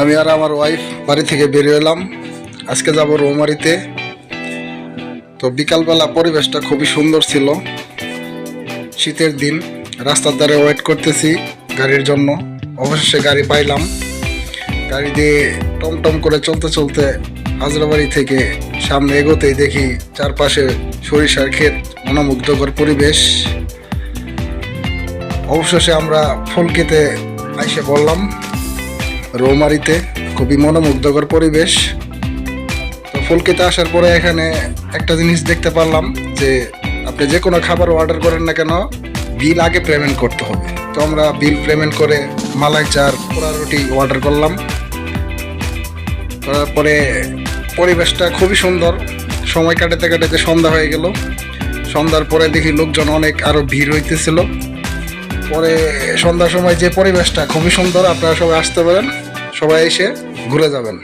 আমি আর আমার ওয়াইফ বাড়ি থেকে বেরিয়ে এলাম আজকে যাব রৌমারিতে। তো বিকালবেলা পরিবেশটা খুবই সুন্দর ছিল। শীতের দিন, রাস্তার ধারে ওয়েট করতেছি গাড়ির জন্য। অবশেষে গাড়ি পাইলাম। গাড়ি দিয়ে টমটম করে চলতে চলতে হাজরাবাড়ি থেকে সামনে এগোতেই দেখি চারপাশে সরিষার ক্ষেত, মনোমুগ্ধকর পরিবেশ। অবশেষে আমরা ফুলকেতে আইসে বললাম রৌমারিতে খুবই মনোমুগ্ধকর পরিবেশ। তো ফুলকেতে আসার পরে এখানে একটা জিনিস দেখতে পারলাম যে আপনি যে কোনো খাবার অর্ডার করেন না কেন, বিল আগে পেমেন্ট করতে হবে। তো আমরা বিল পেমেন্ট করে মালাই চার, পোড়া রুটি অর্ডার করলাম। করার পরে পরিবেশটা খুবই সুন্দর। সময় কাটাতে কাটাতে সন্ধ্যা হয়ে গেল। সন্ধ্যার পরে দেখি লোকজন অনেক আরও ভিড় হইতেছিল। পরে সন্ধ্যার সময় যে পরিবেশটা খুবই সুন্দর, আপনারা সবাই আসতে পারেন। সবাই এসে ঘুরে যাবেন।